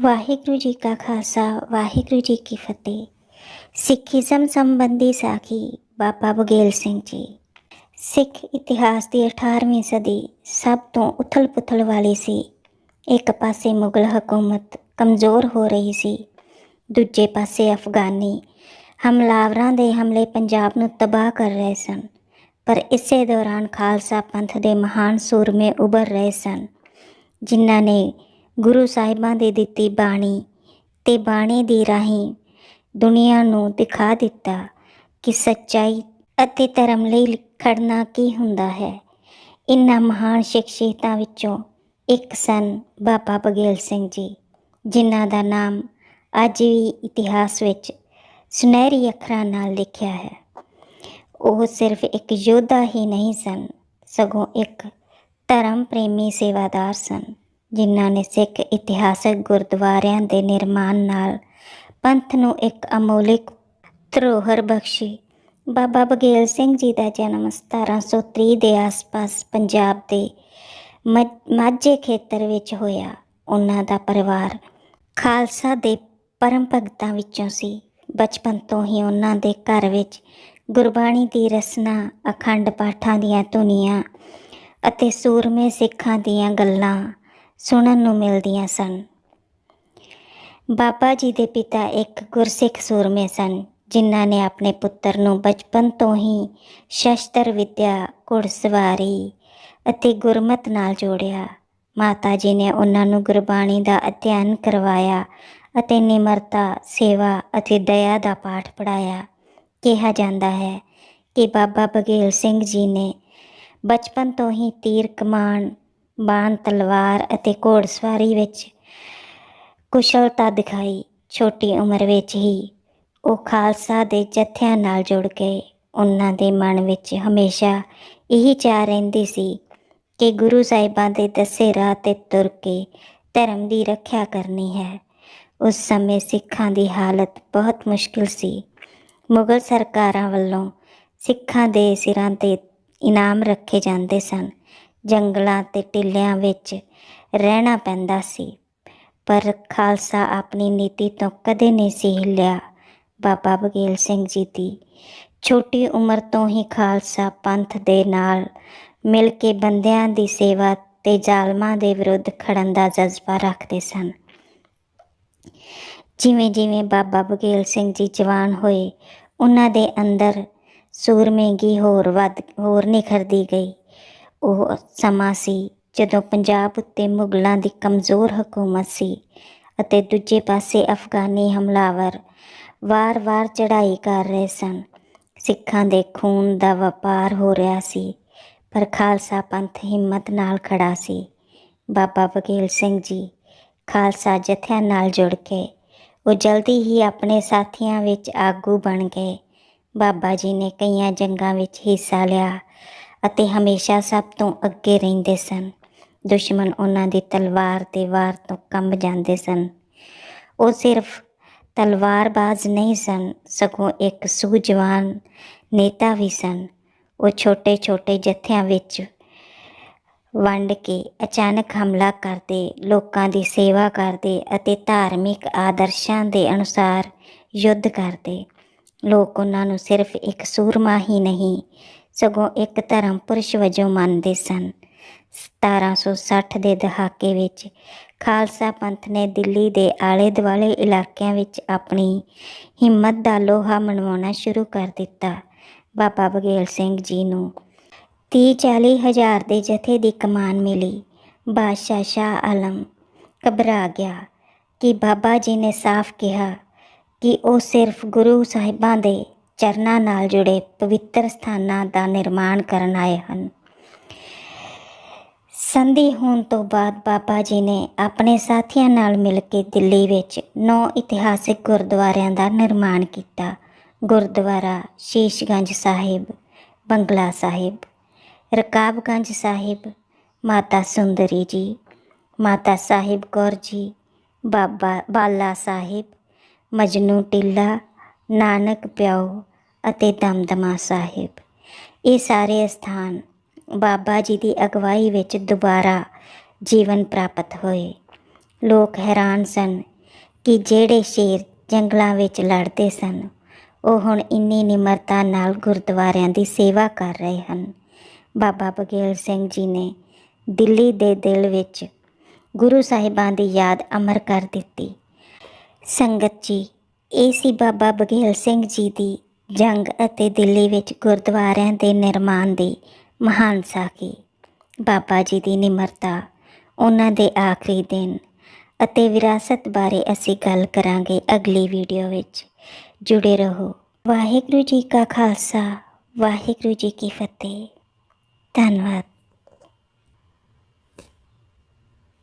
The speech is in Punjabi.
ਵਾਹਿਗੁਰੂ ਜੀ ਕਾ ਖਾਲਸਾ, ਵਾਹਿਗੁਰੂ ਜੀ ਕੀ ਫਤਿਹ। ਸਿੱਖੀਜ਼ਮ ਸੰਬੰਧੀ ਸਾਖੀ ਬਾਬਾ ਬਗੇਲ ਸਿੰਘ ਜੀ। ਸਿੱਖ ਇਤਿਹਾਸ ਦੀ 18ਵੀਂ ਸਦੀ ਸਭ ਤੋਂ ਉਥਲ-ਪੁਥਲ ਵਾਲੀ ਸੀ। ਇੱਕ ਪਾਸੇ ਮੁਗਲ ਹਕੂਮਤ ਕਮਜ਼ੋਰ ਹੋ ਰਹੀ ਸੀ, ਦੂਜੇ ਪਾਸੇ ਅਫਗਾਨੀ ਹਮਲਾਵਰਾਂ ਦੇ ਹਮਲੇ ਪੰਜਾਬ ਨੂੰ ਤਬਾਹ ਕਰ ਰਹੇ ਸਨ। ਪਰ ਇਸੇ ਦੌਰਾਨ ਖਾਲਸਾ ਪੰਥ ਦੇ ਮਹਾਨ ਸੂਰਮੇ ਉਭਰ ਰਹੇ ਸਨ, ਜਿਨ੍ਹਾਂ ਨੇ ਗੁਰੂ ਸਾਹਿਬਾਂ ਦੇ ਦਿੱਤੀ ਬਾਣੀ ਤੇ ਬਾਣੀ ਦੀ ਰਾਹੀਂ ਦੁਨੀਆ ਨੂੰ ਦਿਖਾ ਦਿੱਤਾ ਕਿ ਸੱਚਾਈ ਅਤੇ ਧਰਮ ਲਈ ਖੜਨਾ ਕੀ ਹੁੰਦਾ ਹੈ। ਇਨ੍ਹਾਂ ਮਹਾਨ ਸ਼ਖਸੀਅਤਾਂ ਵਿੱਚੋਂ ਇੱਕ ਸਨ ਬਾਬਾ ਬਗੇਲ ਸਿੰਘ ਜੀ, ਜਿਨ੍ਹਾਂ ਦਾ ਨਾਮ ਅੱਜ ਵੀ ਇਤਿਹਾਸ ਵਿੱਚ ਸੁਨਹਿਰੀ ਅੱਖਰਾਂ ਨਾਲ ਲਿਖਿਆ ਹੈ। ਉਹ ਸਿਰਫ ਇੱਕ ਯੋਧਾ ਹੀ ਨਹੀਂ ਸਨ, ਸਗੋਂ ਇੱਕ ਧਰਮ ਪ੍ਰੇਮੀ ਸੇਵਾਦਾਰ ਸਨ। ਜਿਨ੍ਹਾਂ ਨੇ ਸਿੱਖ ਇਤਿਹਾਸਕ ਗੁਰਦੁਆਰਿਆਂ ਦੇ ਨਿਰਮਾਣ ਨਾਲ ਪੰਥ ਨੂੰ ਇੱਕ ਅਮੋਲਿਕ ਧਰੋਹਰ ਬਖਸ਼ੀ। ਬਾਬਾ ਬਗੇਲ ਸਿੰਘ ਜੀ ਦਾ ਜਨਮ 1730 ਦੇ ਆਸ-ਪਾਸ ਪੰਜਾਬ ਦੇ ਮ- ਮਾਝੇ ਖੇਤਰ ਵਿੱਚ ਹੋਇਆ। ਉਹਨਾਂ ਦਾ ਪਰਿਵਾਰ ਖਾਲਸਾ ਦੇ ਪਰਮ ਭਗਤਾਂ ਵਿੱਚੋਂ ਸੀ। ਬਚਪਨ ਤੋਂ ਹੀ ਉਹਨਾਂ ਦੇ ਘਰ ਵਿੱਚ ਗੁਰਬਾਣੀ ਦੀ ਰਸਨਾ, ਅਖੰਡ ਪਾਠਾਂ ਦੀਆਂ ਧੁਨੀਆਂ ਅਤੇ ਸੂਰਮੇ ਸਿੱਖਾਂ ਦੀਆਂ ਗੱਲਾਂ ਸੁਣਨ ਨੂੰ ਮਿਲਦੀਆਂ ਸਨ। ਬਾਬਾ ਜੀ ਦੇ ਪਿਤਾ ਇੱਕ ਗੁਰਸਿੱਖ ਸੂਰਮੇ ਸਨ, ਜਿਨ੍ਹਾਂ ਨੇ ਆਪਣੇ ਪੁੱਤਰ ਨੂੰ ਬਚਪਨ ਤੋਂ ਹੀ ਸ਼ਸਤਰ ਵਿੱਦਿਆ ਘੁੜਸਵਾਰੀ ਅਤੇ ਗੁਰਮਤ ਨਾਲ ਜੋੜਿਆ। ਮਾਤਾ ਜੀ ਨੇ ਉਹਨਾਂ ਨੂੰ ਗੁਰਬਾਣੀ ਦਾ ਅਧਿਐਨ ਕਰਵਾਇਆ ਅਤੇ ਨਿਮਰਤਾ, ਸੇਵਾ ਅਤੇ ਦਇਆ ਦਾ ਪਾਠ ਪੜਾਇਆ ਕਿਹਾ ਜਾਂਦਾ ਹੈ ਕਿ ਬਾਬਾ ਬਗੇਲ ਸਿੰਘ ਜੀ ਨੇ ਬਚਪਨ ਤੋਂ ਹੀ ਤੀਰ ਕਮਾਨ ਬਾਣ ਤਲਵਾਰ ਅਤੇ ਘੋੜਸਵਾਰੀ ਵਿੱਚ ਕੁਸ਼ਲਤਾ ਦਿਖਾਈ। ਛੋਟੀ ਉਮਰ ਵਿੱਚ ਹੀ ਉਹ ਖਾਲਸਾ ਦੇ ਜਥਿਆਂ ਨਾਲ ਜੁੜ ਗਏ। ਉਹਨਾਂ ਦੇ ਮਨ ਵਿੱਚ ਹਮੇਸ਼ਾ ਇਹੀ ਚਾਹ ਰਹਿੰਦੀ ਸੀ ਕਿ ਗੁਰੂ ਸਾਹਿਬਾਂ ਦੇ ਦੱਸੇ ਰਾਹ ਤੇ ਤੁਰ ਕੇ ਧਰਮ ਦੀ ਰੱਖਿਆ ਕਰਨੀ ਹੈ। ਉਸ ਸਮੇਂ ਸਿੱਖਾਂ ਦੀ ਹਾਲਤ ਬਹੁਤ ਮੁਸ਼ਕਿਲ ਸੀ। ਮੁਗਲ ਸਰਕਾਰਾਂ ਵੱਲੋਂ ਸਿੱਖਾਂ ਦੇ ਸਿਰਾਂ ਤੇ ਇਨਾਮ ਰੱਖੇ ਜਾਂਦੇ ਸਨ। ਜੰਗਲਾਂ ਤੇ ਟਿੱਲਿਆਂ ਵਿੱਚ ਰਹਿਣਾ ਪੈਂਦਾ ਸੀ। ਪਰ ਖਾਲਸਾ ਆਪਣੀ ਨੀਤੀ ਤੋਂ ਕਦੇ ਨਹੀਂ ਸੀ ਹਿੱਲਿਆ ਬਾਬਾ ਬਗੇਲ ਸਿੰਘ ਜੀ ਦੀ ਛੋਟੀ ਉਮਰ ਤੋਂ ਹੀ ਖਾਲਸਾ ਪੰਥ ਦੇ ਨਾਲ ਮਿਲ ਕੇ ਬੰਦਿਆਂ ਦੀ ਸੇਵਾ ਤੇ ਜ਼ਾਲਮਾਂ ਦੇ ਵਿਰੁੱਧ ਖੜਨ ਦਾ ਜਜ਼ਬਾ ਰੱਖਦੇ ਸਨ। ਜਿਵੇਂ ਜਿਵੇਂ ਬਾਬਾ ਬਗੇਲ ਸਿੰਘ ਜੀ ਜਵਾਨ ਹੋਏ, ਉਹਨਾਂ ਦੇ ਅੰਦਰ ਸੂਰਮੇਗੀ ਹੋਰ ਵੱਧ, ਹੋਰ ਨਿਖਰਦੀ ਗਈ। ਉਹ ਸਮਾਂ ਸੀ ਜਦੋਂ ਪੰਜਾਬ ਉੱਤੇ ਮੁਗਲਾਂ ਦੀ ਕਮਜ਼ੋਰ ਹਕੂਮਤ ਸੀ ਅਤੇ ਦੂਜੇ ਪਾਸੇ ਅਫਗਾਨੀ ਹਮਲਾਵਰ ਵਾਰ-ਵਾਰ ਚੜ੍ਹਾਈ ਕਰ ਰਹੇ ਸਨ। ਸਿੱਖਾਂ ਦੇ ਖੂਨ ਦਾ ਵਪਾਰ ਹੋ ਰਿਹਾ ਸੀ, ਪਰ ਖਾਲਸਾ ਪੰਥ ਹਿੰਮਤ ਨਾਲ ਖੜਾ ਸੀ। ਬਾਬਾ ਬਗੇਲ ਸਿੰਘ ਜੀ ਖਾਲਸਾ ਜਥਿਆਂ ਨਾਲ ਜੁੜ ਕੇ, ਉਹ ਜਲਦੀ ਹੀ ਆਪਣੇ ਸਾਥੀਆਂ ਵਿੱਚ ਆਗੂ ਬਣ ਗਏ। ਬਾਬਾ ਜੀ ਨੇ ਕਈਆਂ ਜੰਗਾਂ ਵਿੱਚ ਹਿੱਸਾ ਲਿਆ ਅਤੇ ਹਮੇਸ਼ਾ ਸਭ ਤੋਂ ਅੱਗੇ ਰਹਿੰਦੇ ਸਨ। ਦੁਸ਼ਮਣ ਉਹਨਾਂ ਦੀ ਤਲਵਾਰ ਤੇ ਵਾਰ ਤੋਂ ਕੰਬ ਜਾਂਦੇ ਸਨ। ਉਹ ਸਿਰਫ ਤਲਵਾਰਬਾਜ਼ ਨਹੀਂ ਸਨ, ਸਗੋਂ ਇੱਕ ਸੂਝਵਾਨ ਨੇਤਾ ਵੀ ਸਨ। ਉਹ ਛੋਟੇ-ਛੋਟੇ ਜਥਿਆਂ ਵਿੱਚ ਵੰਡ ਕੇ ਅਚਾਨਕ ਹਮਲਾ ਕਰਦੇ, ਲੋਕਾਂ ਦੀ ਸੇਵਾ ਕਰਦੇ ਅਤੇ ਧਾਰਮਿਕ ਆਦਰਸ਼ਾਂ ਦੇ ਅਨੁਸਾਰ ਯੁੱਧ ਕਰਦੇ। ਲੋਕ ਉਹਨਾਂ ਨੂੰ ਸਿਰਫ ਇੱਕ ਸੂਰਮਾ ਹੀ ਨਹੀਂ ਸਗੋਂ ਇੱਕ ਧਰਮ ਪੁਰਸ਼ ਵਜੋਂ ਮੰਨਦੇ ਸਨ। 1760 ਦੇ ਦਹਾਕੇ ਵਿੱਚ ਖਾਲਸਾ ਪੰਥ ਨੇ ਦਿੱਲੀ ਦੇ ਆਲੇ ਦੁਆਲੇ ਇਲਾਕਿਆਂ ਵਿੱਚ ਆਪਣੀ ਹਿੰਮਤ ਦਾ ਲੋਹਾ ਮਨਵਾਉਣਾ ਸ਼ੁਰੂ ਕਰ ਦਿੱਤਾ। ਬਾਬਾ ਬਗੇਲ ਸਿੰਘ ਜੀ ਨੂੰ 30-40 ਹਜ਼ਾਰ ਦੇ ਜਥੇ ਦੀ ਕਮਾਨ ਮਿਲੀ। ਬਾਦਸ਼ਾਹ ਸ਼ਾਹ ਆਲਮ ਘਬਰਾ ਗਿਆ ਕਿ ਬਾਬਾ ਜੀ ਨੇ ਸਾਫ਼ ਕਿਹਾ ਕਿ ਉਹ ਸਿਰਫ ਗੁਰੂ ਸਾਹਿਬਾਂ ਦੇ ਚਰਨਾਂ ਨਾਲ ਜੁੜੇ ਪਵਿੱਤਰ ਸਥਾਨਾਂ ਦਾ ਨਿਰਮਾਣ ਕਰਨ ਆਏ ਹਨ। ਸੰਧੀ ਹੋਣ ਤੋਂ ਬਾਅਦ ਬਾਬਾ ਜੀ ਨੇ ਆਪਣੇ ਸਾਥੀਆਂ ਨਾਲ ਮਿਲ ਕੇ ਦਿੱਲੀ ਵਿੱਚ ਨੌ ਇਤਿਹਾਸਿਕ ਗੁਰਦੁਆਰਿਆਂ ਦਾ ਨਿਰਮਾਣ ਕੀਤਾ। ਗੁਰਦੁਆਰਾ ਸ਼ੀਸ਼ਗੰਜ ਸਾਹਿਬ, ਬੰਗਲਾ ਸਾਹਿਬ, ਰਕਾਬਗੰਜ ਸਾਹਿਬ, ਮਾਤਾ ਸੁੰਦਰੀ ਜੀ, ਮਾਤਾ ਸਾਹਿਬ ਕੌਰ ਜੀ, ਬਾਬਾ ਬਾਲਾ ਸਾਹਿਬ, ਮਜਨੂ ਟਿੱਲਾ, ਨਾਨਕ ਪਿਆਉ ਅਤੇ ਦਮਦਮਾ ਸਾਹਿਬ। ਇਹ ਸਾਰੇ ਸਥਾਨ ਬਾਬਾ ਜੀ ਦੀ ਅਗਵਾਈ ਵਿੱਚ ਦੁਬਾਰਾ ਜੀਵਨ ਪ੍ਰਾਪਤ ਹੋਏ। ਲੋਕ ਹੈਰਾਨ ਸਨ ਕਿ ਜਿਹੜੇ ਸ਼ੇਰ ਜੰਗਲਾਂ ਵਿੱਚ ਲੜਦੇ ਸਨ, ਉਹ ਹੁਣ ਇੰਨੀ ਨਿਮਰਤਾ ਨਾਲ ਗੁਰਦੁਆਰਿਆਂ ਦੀ ਸੇਵਾ ਕਰ ਰਹੇ ਹਨ। ਬਾਬਾ ਬਗੇਲ ਸਿੰਘ ਜੀ ਨੇ ਦਿੱਲੀ ਦੇ ਦਿਲ ਵਿੱਚ ਗੁਰੂ ਸਾਹਿਬਾਂ ਦੀ ਯਾਦ ਅਮਰ ਕਰ ਦਿੱਤੀ। ਸੰਗਤ ਜੀ, ਇਹ ਸੀ ਬਾਬਾ ਬਗੇਲ ਸਿੰਘ ਜੀ ਦੀ ਜੰਗ ਅਤੇ ਦਿੱਲੀ ਵਿੱਚ ਗੁਰਦੁਆਰਿਆਂ ਦੇ ਨਿਰਮਾਣ ਦੀ ਮਹਾਨ ਸਾਖੀ। ਬਾਬਾ ਜੀ ਦੀ ਨਿਮਰਤਾ, ਉਹਨਾਂ ਦੇ ਆਖਰੀ ਦਿਨ ਅਤੇ ਵਿਰਾਸਤ ਬਾਰੇ ਅਸੀਂ ਗੱਲ ਕਰਾਂਗੇ ਅਗਲੀ ਵੀਡੀਓ ਵਿੱਚ। ਜੁੜੇ ਰਹੋ। ਵਾਹਿਗੁਰੂ ਜੀ ਕਾ ਖਾਲਸਾ, ਵਾਹਿਗੁਰੂ ਜੀ ਕੀ ਫਤਿਹ। ਧੰਨਵਾਦ।